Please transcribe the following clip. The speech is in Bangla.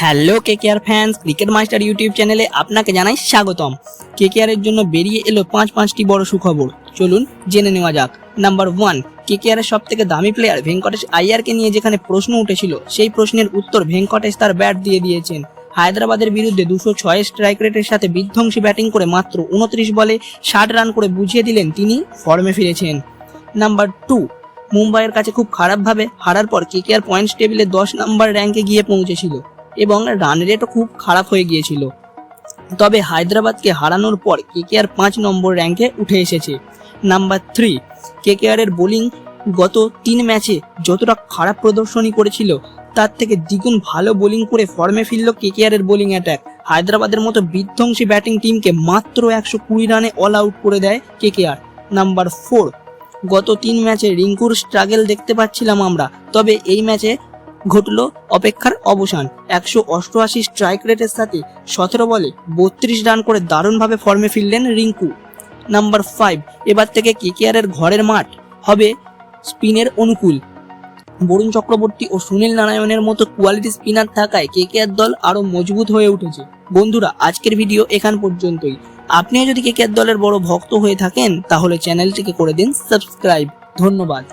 হ্যালো কে care fans, cricket master YouTube চ্যানেলে আপনাকে জানাই স্বাগতম। কে কেয়ারের জন্য বেরিয়ে এলো পাঁচ পাঁচটি বড় সুখবর। চলুন জেনে নেওয়া যাক। নাম্বার ওয়ান কে কেয়ারের সব থেকে দামি প্লেয়ার ভেঙ্কটেশ আইয়ারকে নিয়ে যেখানে প্রশ্ন উঠেছিল, সেই প্রশ্নের উত্তর ভেঙ্কটেশ তার ব্যাট দিয়ে দিয়েছেন। হায়দ্রাবাদের বিরুদ্ধে দুশো ছয় স্ট্রাইক রেটের সাথে বিধ্বংসী ব্যাটিং করে মাত্র উনত্রিশ বলে ষাট রান করে বুঝিয়ে দিলেন তিনি ফর্মে ফিরেছেন। নাম্বার টু মুম্বাইয়ের কাছে খুব খারাপভাবে হারার পর কে কেকেআর পয়েন্টস টেবিলে দশ নাম্বার র্যাঙ্কে গিয়ে পৌঁছেছিল। এবং রান রেটও খুব খারাপ হয়ে গিয়েছিল। তবে হায়দ্রাবাদকে হারানোর পর কেকেআর পাঁচ নম্বর র্যাঙ্কে উঠে এসেছে। নাম্বার থ্রি, কেকেআরের বোলিং গত তিন ম্যাচে যতটা খারাপ প্রদর্শনী করেছিল, তার থেকে দ্বিগুণ ভালো বোলিং করে ফর্মে ফিরল কেকেআরের বোলিং অ্যাটাক। হায়দ্রাবাদের মতো বিধ্বংসী ব্যাটিং টিমকে মাত্র একশো কুড়ি রানে অল আউট করে দেয় কেকেআর। নাম্বার ফোর, গত তিন ম্যাচে রিঙ্কুর স্ট্রাগেল দেখতে পাচ্ছিলাম আমরা, তবে এই ম্যাচে ঘটল অপেক্ষার অবসান। একশো অষ্টআশি স্ট্রাইক রেটের সাথে সতেরো বলে বত্রিশ রান করে দারুণভাবে ফর্মে ফিরলেন রিঙ্কু। নাম্বার ফাইভ এবার থেকে কেকেআরের ঘরের মাঠ হবে স্পিনের অনুকূল। বরুণ চক্রবর্তী ও সুনীল নারায়ণের মতো কোয়ালিটি স্পিনার থাকায় কেকেআর দল আরও মজবুত হয়ে উঠেছে। বন্ধুরা, আজকের ভিডিও এখান পর্যন্তই। আপনিও যদি কেকেআর দলের বড় ভক্ত হয়ে থাকেন, তাহলে চ্যানেলটিকে করে দিন সাবস্ক্রাইব ধন্যবাদ।